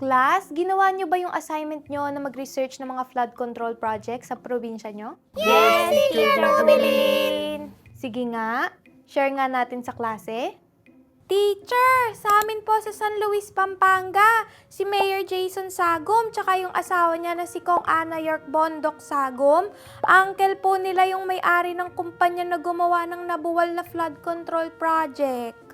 Class, ginawa niyo ba yung assignment niyo na mag-research ng mga flood control project sa probinsya niyo? Yes, Teacher Rubilin! Sige nga, share nga natin sa klase. Teacher, sa amin po sa San Luis, Pampanga, si Mayor Jason Sagom, tsaka yung asawa niya na si Kong Ana York Bondok Sagom, uncle po nila yung may-ari ng kumpanya na gumawa ng nabuwal na flood control project.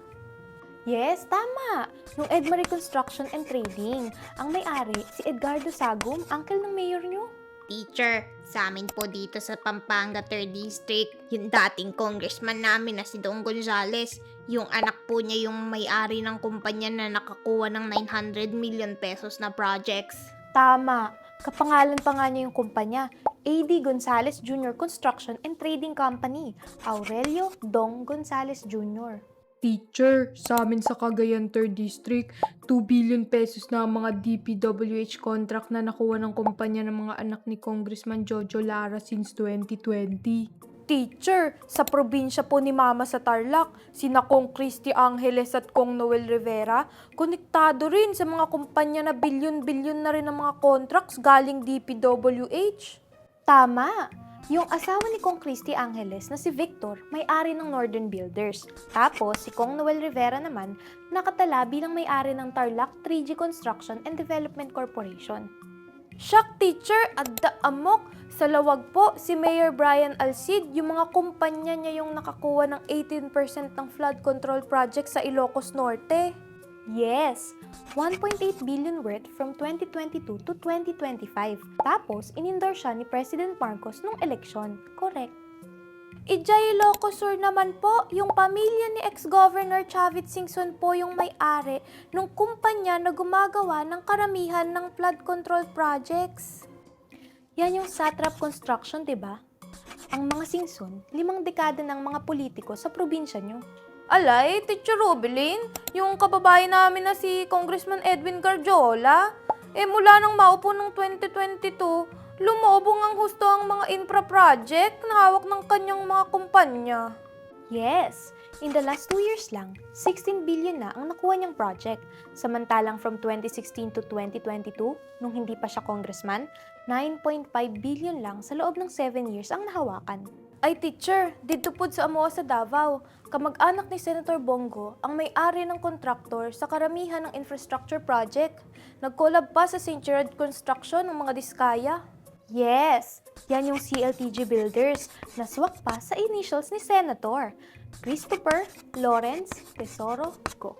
Yes, tama. Nung Edma Reconstruction and Trading, ang may-ari, si Edgardo Sagom, uncle ng mayor niyo. Teacher, sa amin po dito sa Pampanga 3rd District, yung dating congressman namin na si Don Gonzales, yung anak po niya yung may-ari ng kumpanya na nakakuha ng 900 million pesos na projects. Tama. Kapangalan pa nga niya yung kumpanya, AD Gonzales Jr. Construction and Trading Company, Aurelio Dong Gonzales Jr. Teacher, sa amin sa Cagayan 3rd District, 2 billion pesos na ang mga DPWH contract na nakuha ng kumpanya ng mga anak ni Congressman Jojo Lara since 2020. Teacher, sa probinsya po ni Mama sa Tarlac, sina Kong Christy Angeles at Kong Noel Rivera, konektado rin sa mga kumpanya na bilyon-bilyon na rin ang mga contracts galing DPWH. Tama! Yung asawa ni Kong Christy Angeles na si Victor, may-ari ng Northern Builders. Tapos, si Kong Noel Rivera naman, nakatala bilang may-ari ng Tarlac 3G Construction and Development Corporation. Shock teacher, adda amok. Sa lawag po, si Mayor Brian Alcid, yung mga kumpanya niya yung nakakuha ng 18% ng flood control project sa Ilocos Norte. Yes, 1.8 billion worth from 2022 to 2025. Tapos, inendorse siya ni President Marcos nung eleksyon. Correct. Ijay Ilocosur naman po, yung pamilya ni ex-governor Chavit Singson po yung may-ari ng kumpanya na gumagawa ng karamihan ng flood control projects. Yan yung Satrap Construction, di ba? Ang mga Singson, limang dekada ng mga politiko sa probinsya nyo. Alay, Teacher Rubilin, yung kababayan namin na si Congressman Edwin Garjola, eh mula nang maupo ng 2022, lumobong ang husto ang mga infra project na hawak ng kanyang mga kumpanya. Yes, in the last two years lang, 16 billion na ang nakuha niyang project. Samantalang from 2016 to 2022, nung hindi pa siya congressman, 9.5 billion lang sa loob ng 7 years ang nahawakan. Ay teacher, dito po sa Amoa sa Davao, kamag-anak ni Senator Bongo ang may-ari ng kontraktor sa karamihan ng infrastructure project. Nag-collab pa sa St. Gerard Construction ng mga diskaya. Yes, yan yung CLTG Builders na swak pa sa initials ni Senator Christopher Lawrence Tesoro Go.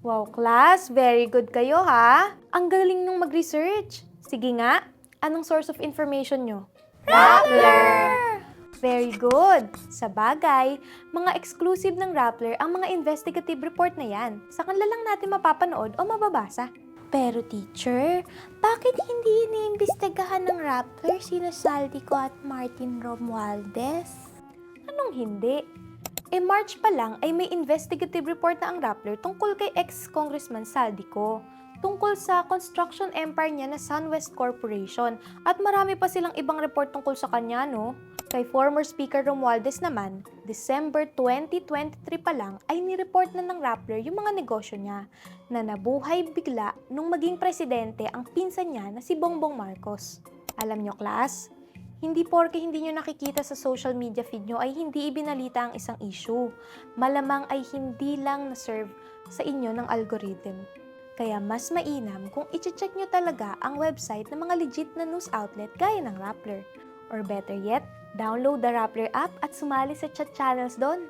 Wow, class! Very good kayo, ha? Ang galing nung mag-research. Sige nga, anong source of information nyo? Rappler! Very good! Sa bagay, mga exclusive ng Rappler ang mga investigative report na yan. Sa kanila lang natin mapapanood o mababasa. Pero teacher, bakit hindi iniimbestigahan ng Rappler sina Saldico at Martin Romualdez? Anong hindi? E March pa lang ay may investigative report na ang Rappler tungkol kay ex-congressman Saldico tungkol sa construction empire niya na SunWest Corporation at marami pa silang ibang report tungkol sa kanya, no? Kay former Speaker Romualdez naman, December 2023 pa lang ay nireport na ng Rappler yung mga negosyo niya na nabuhay bigla nung maging presidente ang pinsan niya na si Bongbong Marcos. Alam nyo, class, hindi porke hindi nyo nakikita sa social media feed nyo ay hindi ibinalita ang isang issue. Malamang ay hindi lang na-serve sa inyo ng algorithm. Kaya mas mainam kung iche-check nyo talaga ang website ng mga legit na news outlet gaya ng Rappler. Or better yet, download the Rappler app at sumali sa chat channels doon.